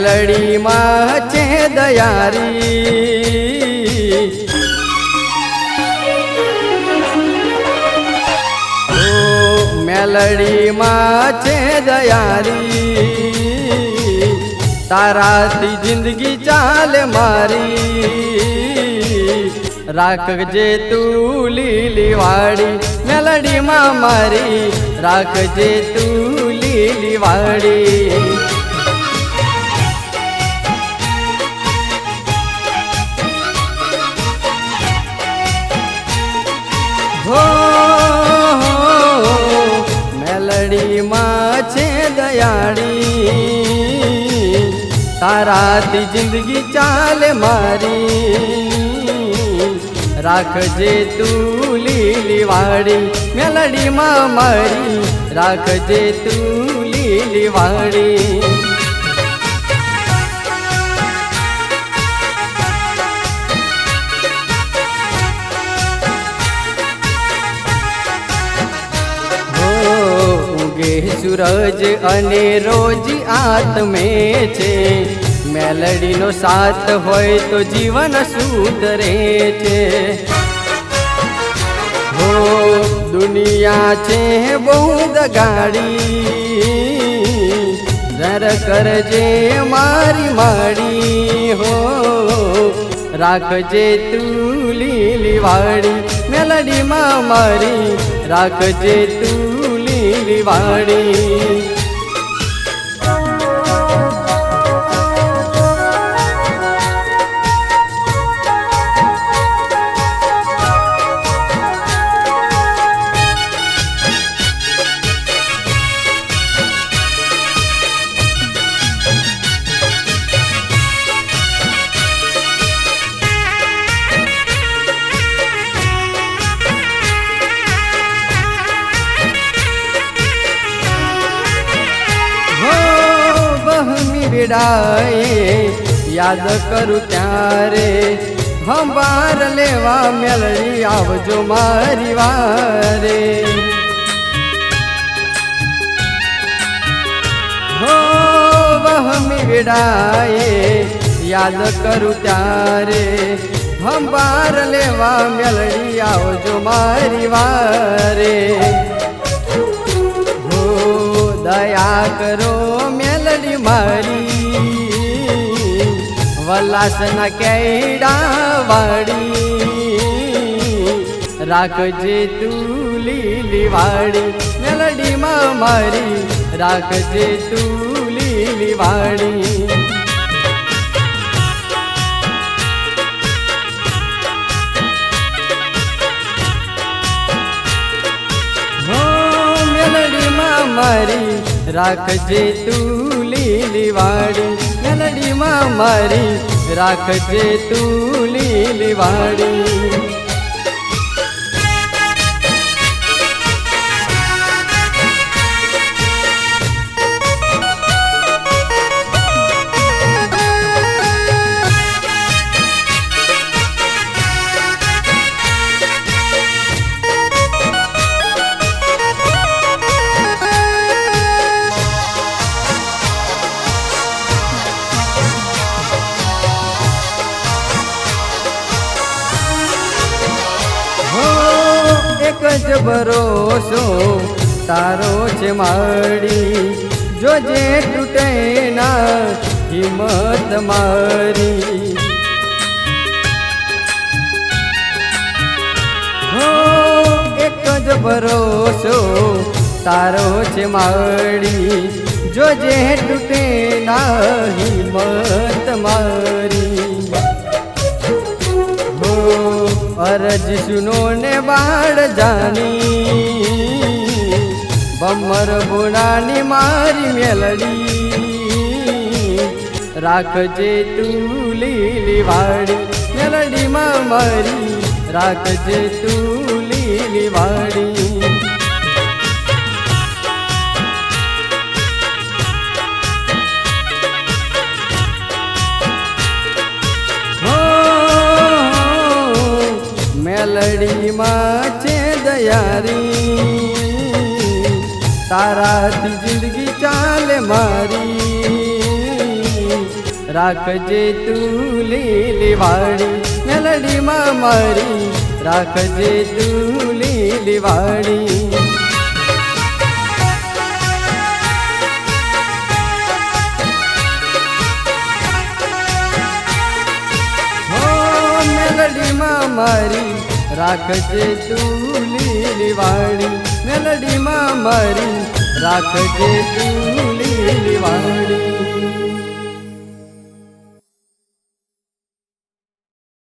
મેલડીમાં છે દયારી. મેલડીમાં છે દયારી. તારાથી જિંદગી ચાલે મારી. રાખજે તું લીલી વાડી, મેલડીમાં મારી. રાખજે તું લીલી વાડી. દયાળી તારાથી જિંદગી ચાલે મારી રાખજે તું લીલી વાળી મેલડીમાં મારી રાખજે તું લીલી વાડી ઉગે સૂરજ અને રોજ આત્મે છે. મેલડીનો સાથ હોય તો જીવન સુધરે છે. હો, દુનિયા છે બહુ દગાડી. દર કરજે મારી માડી હો. રાખજે તું લીલી વાડી. મેલડીમાં મારી રાખજે તું વાડી વિડાએ યાદ કરું ત્યારે. હંબાર લેવા મેળવી આવજો મારી વારે. હો બહમી વિડાએ યાદ કરું ત્યારે. હંબાર લેવા મેળવી આવજો મારી વારે. હો, દયા કરો મેલડી મારી વલાસના કેડા વાડી રાખજે તું લીલી વાડી મેલડીમાં મારી, રાખજે તું લીલી વાડી મારી, રાખજે તું લીલી વાડી મેલડીમાં મારી રાખજે તું લીલી જ ભરોસો, તારો છે મારી જોજે તૂટે ના, હિંમત મારી. હો, એક જ ભરોસો, તારો છે મારી જોજે તૂટે ના, હિંમત મારી. અરજ સુનો ને બાળ જાની. બમર બોલાની મારી મેલડી. રાખજે તું લીલી વાડી, મેલડીમાં મારી. રાખજે તું લીલી વાડી. મેલડીમાં છે દયારી. તારાથી જિંદગી ચાલે મારી. રાખજે તું લીલી વાડી મેલડીમાં મારી. રાખજે તું લીલી વાળી મારી. રાખજે તું લીલી વાડી મેલડીમાં મારી. રાખજે તું લીલી વાડી